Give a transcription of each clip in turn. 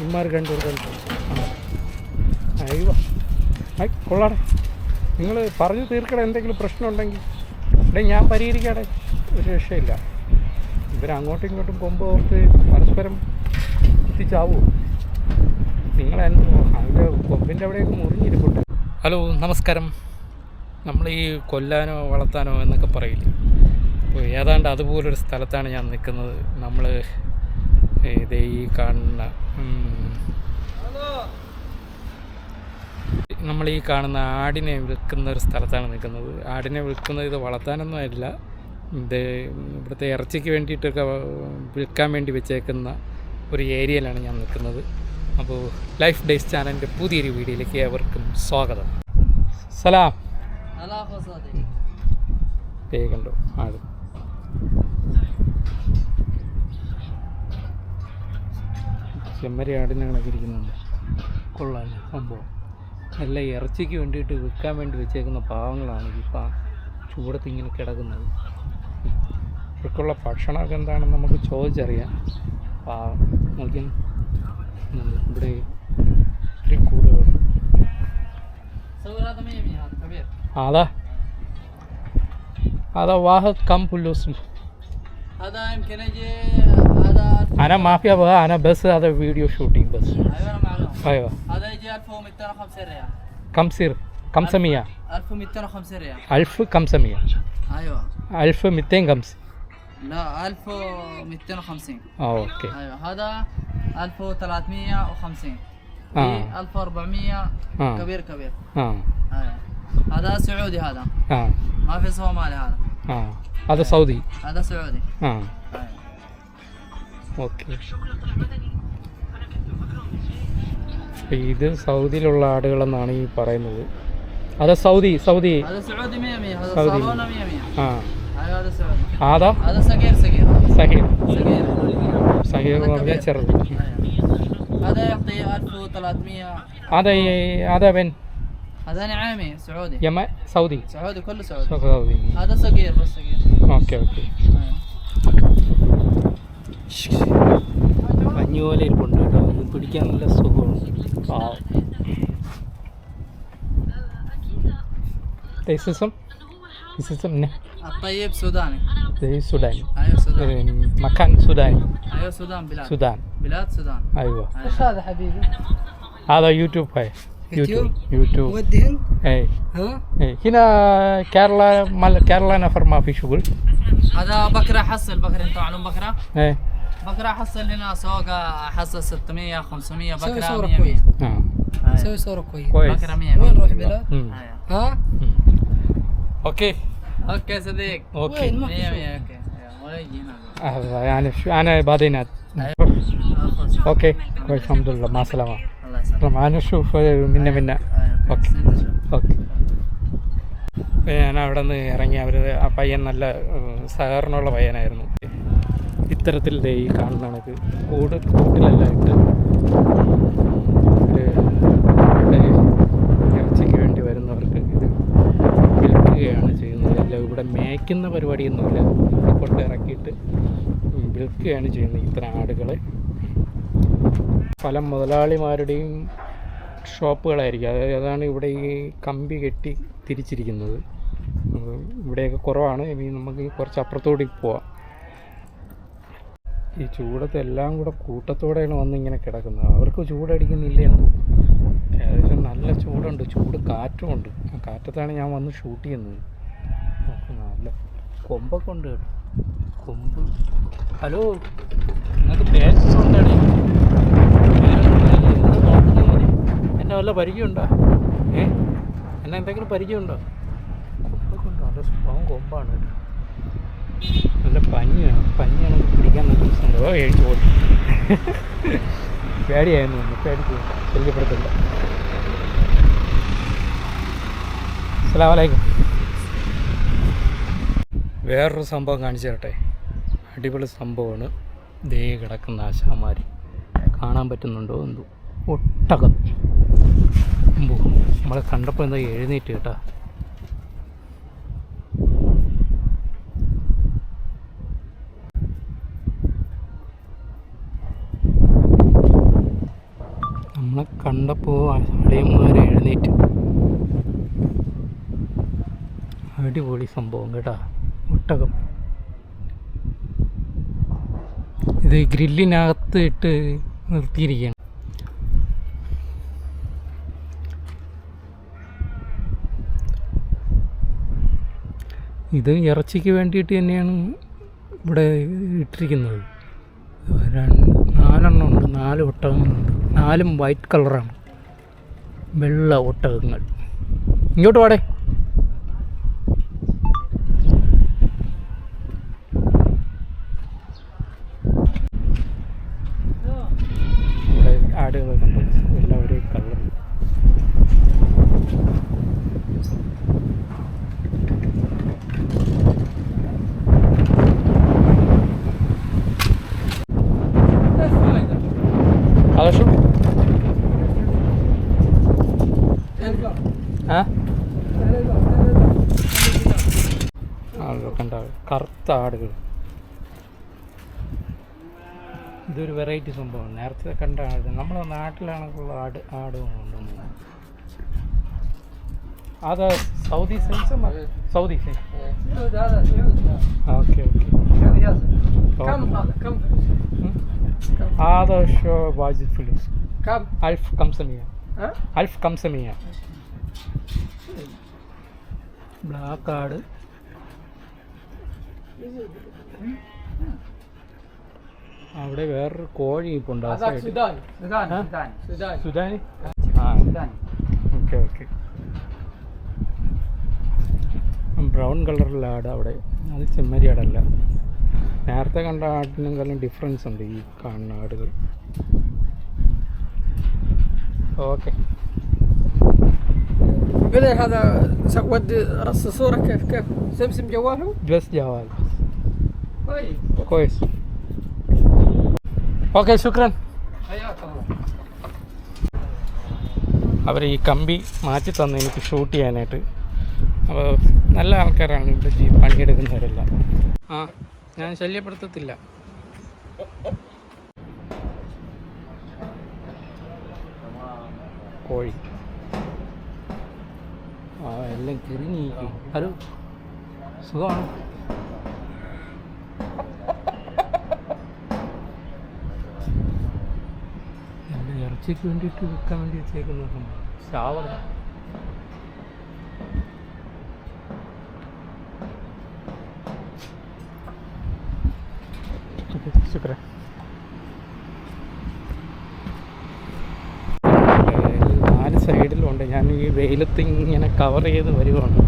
ഇമാർ രണ്ടുപേർക്ക് അയ്യോ. ഐ കൊള്ളാടെ. നിങ്ങൾ പറഞ്ഞു തീർക്കട എന്തെങ്കിലും പ്രശ്നമുണ്ടെങ്കിൽ. ഇവിടെ ഞാൻ പരിഹരിക്കാടെ. ഒരു രക്ഷയില്ല. ഇവരങ്ങോട്ടും ഇങ്ങോട്ടും കൊമ്പ് ഓർത്ത് പരസ്പരം എത്തിച്ചാവൂ നിങ്ങൾ അതിന്റെ കൊമ്പിന്റെ അവിടെയൊക്കെ മുറിഞ്ഞിരിപ്പുണ്ട്. ഹലോ നമസ്കാരം. നമ്മൾ ഈ കൊല്ലാനോ വളർത്താനോ എന്നൊക്കെ പറയില്ലേ. അപ്പോൾ ഏതാണ്ട് അതുപോലൊരു സ്ഥലത്താണ് ഞാൻ നിൽക്കുന്നത്. നമ്മൾ ഇത് ഈ കാണുന്ന നമ്മൾ ഈ കാണുന്ന ആടിനെ വിൽക്കുന്ന ഒരു സ്ഥലത്താണ് നിൽക്കുന്നത്. ആടിനെ വിൽക്കുന്നത് ഇത് വളർത്താനൊന്നും അല്ല ഇത് ഇവിടുത്തെ ഇറച്ചിക്ക് വേണ്ടിയിട്ടൊക്കെ വിൽക്കാൻ വേണ്ടി വെച്ചേക്കുന്ന ഒരു ഏരിയയിലാണ് ഞാൻ നിൽക്കുന്നത്. അപ്പോൾ ലൈഫ് ഡേയ്സ് ചാനലിന്റെ പുതിയൊരു വീഡിയോയിലേക്ക് ഏവർക്കും സ്വാഗതം. സലാം. കണ്ടോ ആട്. ചെമ്മരിയാടിനെ കണക്കിരിക്കുന്നുണ്ട് കൊള്ളാം സംഭവം. നല്ല ഇറച്ചിക്ക് വേണ്ടിയിട്ട് വിൽക്കാൻ വേണ്ടി വെച്ചേക്കുന്ന പാവങ്ങളാണ് ഇപ്പം ചൂടത്ത് ഇങ്ങനെ കിടക്കുന്നത്. ഇവർക്കുള്ള ഭക്ഷണമൊക്കെ എന്താണെന്ന് നമുക്ക് ചോദിച്ചറിയാം. പാവം നോക്കിയാൽ ഇവിടെ ഒത്തിരി കൂടുകളുണ്ട്. അതാ അതാ വാഹ കം പുല്ലോസും كبير هذا هذا واحد كم فلوس هذا يمكن يجي هذا انا ما في ابغى انا بس هذا فيديو شوتينج بس ايوه انا معلوم ايوه هذا يجي 1250 ريال كم سير كم سمية 1250 ريال ألف كم سمية ايوه ألف ميتين كم س- لا 1250 اه اوكي ايوه هذا 1350 آه. في 1400 آه. كبير كبير اه ايوه هذا سعودي هذا اه ما في صومالي هذا اه هذا سعودي هذا سعودي اه ايوه ഓക്കെ ഇത് സൗദിയിലുള്ള ആടുകളെന്നാണ് ഈ പറയുന്നത് അത് സൗദി സൗദി هذا سعودي 100 100 هذا سعودي. صالونه 100 100 ആ ايوه هذا سعودي ആദാ هذا صغير صغير സഹീർ صغير സഹീർ എന്ന് പറഞ്ഞാൽ ചെറുത് هذا يعطي 1300 അതെ അതെ അവൻ هذا نعامي سعودي Yama Saudi سعودي كله سعودي Saudi هذا صغير بس صغير okay okay പഞ്ഞി പോലെ ഇരിപ്പുണ്ട് കേട്ടോ ഇത് പിടിക്കാൻ നല്ല സുഖമാണ് പാവം تيسسم تيسسم نه الطيب سوداني زي السوداني ايوه سوداني مكان سوداني ايوه سودان بلاد سودان بلاد سودان ايوه ايش هذا حبيبي؟ هذا يوتيوب هاي يوتيوب يوتيوب ودي هند؟ اي ها؟ اي هنا كيرلا مال كيرلا نفر ما في شغل هذا بكره حصل بكره انت معلوم بكره؟ اي بكره حصل هنا سوق حصل 600 500 بكره صورة 100 كويس. 100 آه أيوة. سوي صورة كويس كويس بكره 100 وين 100 نروح. أيوه ها؟ أوكي أوكي صديق أوكي وين ما 100 في شغل 100 أوكي يعني شو أنا بعدين. أوكي كويس الحمد لله مع السلامه ഫ്രം മിന്ന മിന്ന. ഓക്കെ ഓക്കെ അപ്പോൾ ഞാൻ അവിടെ നിന്ന് ഇറങ്ങി. അവർ ആ പയ്യൻ നല്ല സഹകരണമുള്ള പയ്യനായിരുന്നു. ഇത്തരത്തിൽ ഈ കാണുന്നതാണ് ഇത്. കൂട് കൂട്ടിലല്ല ഇട്ട് വേണ്ടി വരുന്നവർക്ക് ഇത് വിൽക്കുകയാണ് ചെയ്യുന്നത്. അല്ല ഇവിടെ മേയ്ക്കുന്ന പരിപാടിയൊന്നുമില്ല. കൊണ്ടിറക്കിയിട്ട് വിൽക്കുകയാണ് ചെയ്യുന്നത് ഇത്തരം ആടുകളെ. പല മുതലാളിമാരുടെയും ഷോപ്പുകളായിരിക്കും. അതായത് അതാണ് ഇവിടെ ഈ കമ്പി കെട്ടി തിരിച്ചിരിക്കുന്നത്. ഇവിടെയൊക്കെ കുറവാണ്. ഇനി നമുക്ക് കുറച്ച് അപ്പുറത്തോട്ട് പോവാം. ഈ ചൂടത്ത് എല്ലാം കൂടെ കൂട്ടത്തോടെയാണ് വന്ന് ഇങ്ങനെ കിടക്കുന്നത്. അവർക്ക് ചൂടടിക്കുന്നില്ല ഏകദേശം നല്ല ചൂടുണ്ട്. ചൂട് കാറ്റുമുണ്ട് ആ കാറ്റത്താണ് ഞാൻ വന്ന് ഷൂട്ട് ചെയ്യുന്നത്. നല്ല കൊമ്പൊക്കെ ഉണ്ട് കേട്ടോ. കൊമ്പ്. ഹലോ നിങ്ങൾക്ക് പേരുണ്ടാണ് എന്നെ വല്ല പരിചയമുണ്ടോ? ഏ? എന്നെ എന്തെങ്കിലും പരിചയമുണ്ടോ? ഉണ്ടോ നല്ല സ്വഭാവം കൊമ്പാണ് നല്ല പഞ്ഞിയാണ് പഞ്ഞിയാണ് പിടിക്കാൻ നല്ല രസമുണ്ട് ഓ ഏഴ് ഓടി പേടിയായിരുന്നു. പേടിച്ചു ശല്യപ്പെടുത്തില്ല അസ്സലാമലൈക്കും വേറൊരു സംഭവം കാണിച്ചു തരട്ടെ? അടിപൊളി സംഭവമാണ്. ദേ കിടക്കുന്ന ആശാമാരി കാണാൻ പറ്റുന്നുണ്ടോ എന്തോ? ഒട്ടകം. നമ്മളെ കണ്ടപ്പോൾ എന്താ എഴുന്നേറ്റ് കേട്ടാ. നമ്മളെ കണ്ടപ്പോൾ അടിയന്മാർ എഴുന്നേറ്റ്. അടിപൊളി സംഭവം കേട്ടാ. ഒട്ടകം. ഇത് ഗ്രില്ലിനകത്ത് ഇട്ട് നിർത്തിയിരിക്കുകയാണ്. ഇത് ഇറച്ചിക്ക് വേണ്ടിയിട്ട് തന്നെയാണ് ഇവിടെ ഇട്ടിരിക്കുന്നത്. രണ്ട് നാലെണ്ണം ഉണ്ട്. നാല് ഒട്ടകങ്ങളുണ്ട്. നാലും വൈറ്റ് കളറാണ്. വെള്ള ഒട്ടകങ്ങൾ. ഇങ്ങോട്ട് വാടേ. ഇവിടെ കണ്ടു എല്ലാം ഒരേ കളർ ആ കറുത്ത ആടുകൾ ഇതൊരു വെറൈറ്റി സംഭവമാണ് നേരത്തെ കണ്ട ആട് നമ്മളെ നാട്ടിലാണെന്നുള്ള ആട് ആട് ഉണ്ടെന്ന് അത് Saudi signs Saudi signs okay okay كم هذا كم هذا شو واجد فلوس كم ألف خمسمية ها ألف خمسمية black ആട് അവിടെ വേറൊരു കോഴി ഇപ്പോൾ ഉണ്ട് ആ هذاك സൈഡ് سوداني سوداني ها؟ سوداني سوداني സുഡാനി ആ سوداني ഓക്കെ ഓക്കെ ബ്രൗൺ കളറിലുള്ള ആട് അവിടെ അത് ചെമ്മരി ആടല്ല നേരത്തെ കണ്ട ആടിനെക്കാളും ഡിഫറൻസ് ഉണ്ട് ഈ കാണുന്ന ആടുകൾ ഓക്കെ بعدين هذا س- ودي رص صورة كيف كيف سمسم جواله ബസ് ജവാൽ كويس കോയസ് ഓക്കെ ശുക്രൻ. അവർ ഈ കമ്പി മാറ്റി തന്ന് എനിക്ക് ഷൂട്ട് ചെയ്യാനായിട്ട്. അപ്പോൾ നല്ല ആൾക്കാരാണ് ഇവിടെ പണിയെടുക്കുന്നവരെല്ലാം. ആ ഞാൻ ശല്യപ്പെടുത്തത്തില്ല. കോഴി. ആ എല്ലാം കിരിഞ്ഞിരിക്കും ഹലോ സുഖമാണ്? ഇറച്ചിക്ക് വേണ്ടിയിട്ട് വിൽക്കാൻ വേണ്ടി വെച്ചേക്കുന്ന സംഭവം. നാല് സൈഡിലുണ്ട് ഞാൻ ഈ വെയിലത്ത് ഇങ്ങനെ കവർ ചെയ്ത് വരുവാണ്.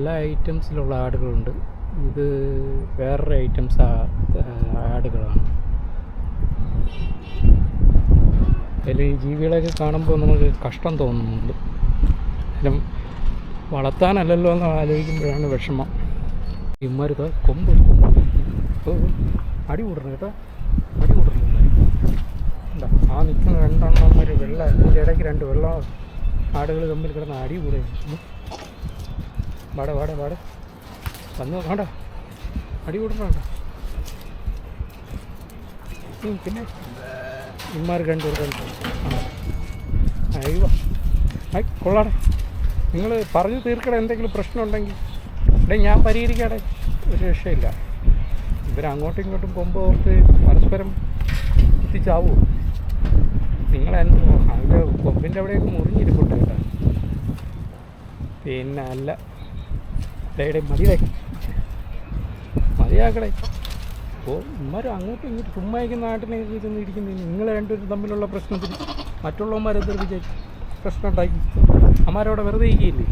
പല ഐറ്റംസിലുള്ള ആടുകളുണ്ട്. ഇത് വേറൊരു ഐറ്റംസ് ആടുകളാണ്. അതിൽ ഈ ജീവികളെയൊക്കെ കാണുമ്പോൾ നമുക്ക് കഷ്ടം തോന്നുന്നുണ്ട്. കാരണം വളർത്താനല്ലല്ലോ എന്ന് ആലോചിക്കുമ്പോഴാണ് വിഷമം. ഇമ്മരുത് കൊമ്പ് കൊമ്പ് അടി കൂടണം കേട്ടോ. അടി കൂടണം എന്താ ആ നിൽക്കുന്ന രണ്ടെണ്ണന്മാർ വെള്ള ഇതിന്റെ ഇടയ്ക്ക് രണ്ട് വെള്ള ആടുകൾ തമ്മിൽ കിടന്ന് അടി കൂടെ. വാട വാടാ വാടാ. വന്നു വേണ്ട അടി കൂടണ്ട പിന്നെ? ഇമ്മാർ കണ്ടു കണ്ടു. അയ്യോ ആയി കൊള്ളാടെ. നിങ്ങൾ പറഞ്ഞു തീർക്കട എന്തെങ്കിലും പ്രശ്നം ഉണ്ടെങ്കിൽ ഞാൻ പരിഹരിക്കാടെ. ഒരു രക്ഷയില്ല. ഇവർ അങ്ങോട്ടും ഇങ്ങോട്ടും കൊമ്പ് ഓർത്ത് പരസ്പരം എത്തിച്ചാവൂ നിങ്ങളെന്ത് അതിന്റെ കൊമ്പിന്റെ അവിടെയൊക്കെ മുറിഞ്ഞിരിപ്പുണ്ട് കേട്ടോ. പിന്നെ അല്ല ഡേടെ മതിയേ മതിയാക്കടേ. അപ്പോൾ ഇമാരും അങ്ങോട്ടും ഇങ്ങോട്ടും ചുമ്മാ ഇരിക്കുന്ന നാട്ടിനെ ചെന്ന് ഇരിക്കുന്നത് നിങ്ങൾ രണ്ടുപേരും തമ്മിലുള്ള പ്രശ്നത്തിൽ മറ്റുള്ളവന്മാരെ എതിർപ്പിച്ച് പ്രശ്നം ഉണ്ടാക്കി. അമ്മാരവിടെ വെറുതെ ഇരിക്കില്ലേ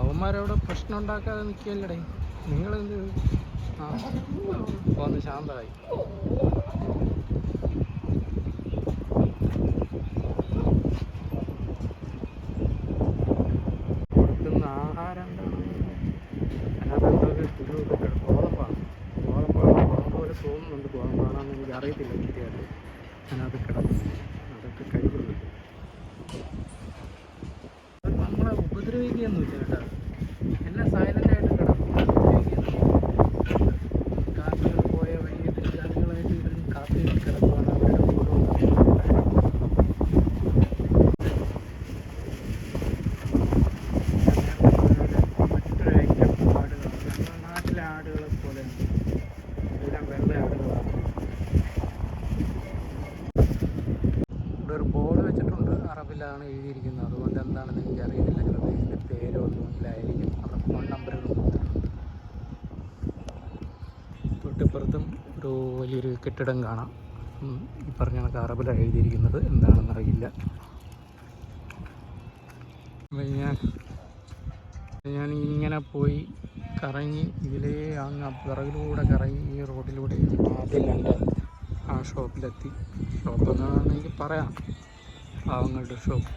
അവന്മാരവിടെ പ്രശ്നം ഉണ്ടാക്കാതെ നിൽക്കുകയല്ലടേ. നിങ്ങളെന്ത്? ആ ഒന്ന് ശാന്തമായി കൊടുക്കുന്ന ആഹാരം അതിനകത്ത് ഒരു ഒരു ഗോതമ്പാണ് ഗോതമ്പാണ് ഗോതമ്പ് പോലെ തോന്നുന്നുണ്ട് ഗോതമ്പാണെന്ന് എനിക്ക് അറിയത്തില്ല കൃത്യമായിട്ട് അതിനകത്ത് കിടക്കുന്നു അതൊക്കെ കഴിക്കുന്നുണ്ട് നമ്മളെ ഉപദ്രവിക്കുകയൊന്നുമില്ല കേട്ടോ. എല്ലാം സൈലന്റായിട്ട് കിടക്കും. കാക്കകൾ പോയ വഴി എതിർക്കാലുകളായിട്ട് ഇവരും കാത്തു കിടക്കുവാണ്. അവരുടെ ഓരോ മറ്റൊരു ഐറ്റം ആടുകളാണ് നാട്ടിലെ ആടുകളെ പോലെയാണ്. എല്ലാം വെള്ള ആടുകളാണ് ഇവിടെ ഒരു ബോർഡ് വെച്ചിട്ടുണ്ട് എഴുതിയിരിക്കുന്നത്. അതുകൊണ്ട് എന്താണെന്ന് എനിക്ക് അറിയത്തില്ല ചിലപ്പോൾ ഇതിന്റെ പേരോ ഒന്നുമില്ലായിരിക്കും അവിടെ ഫോൺ കൊടുത്തിട്ടുണ്ട് തൊട്ടിപ്പുറത്തും ഒരു വലിയൊരു കെട്ടിടം കാണാം. ഈ പറഞ്ഞ കണക്ക് അറബിലാണ് എഴുതിയിരിക്കുന്നത്. എന്താണെന്ന് അറിയില്ല ഞാൻ ഞാൻ ഇങ്ങനെ പോയി കറങ്ങി ഇതിലേ അങ്ങ് പിറകിലൂടെ കറങ്ങി ഈ റോഡിലൂടെ ആദ്യം കണ്ട ആ ഷോപ്പിലെത്തി. ഷോപ്പ് എന്നാണെങ്കിൽ പറയാം. പാവങ്ങളുടെ ഷോപ്പ്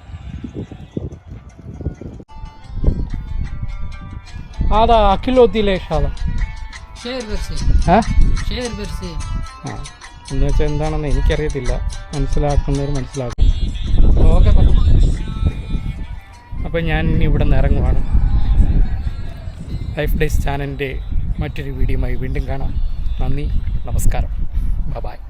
അതാ അഖിലോത്തിയിലേ ഷാദാ എന്ന് വെച്ചാൽ എന്താണെന്ന് എനിക്കറിയത്തില്ല. മനസ്സിലാക്കുന്നവർ മനസ്സിലാക്കും. അപ്പം അപ്പോൾ ഞാൻ ഇനി ഇവിടെ നിന്ന് ഇറങ്ങുവാണ് ലൈഫ് ഡേസ് ചാനലിന്റെ മറ്റൊരു വീഡിയോയുമായി വീണ്ടും കാണാം. നന്ദി നമസ്കാരം. ബബായ്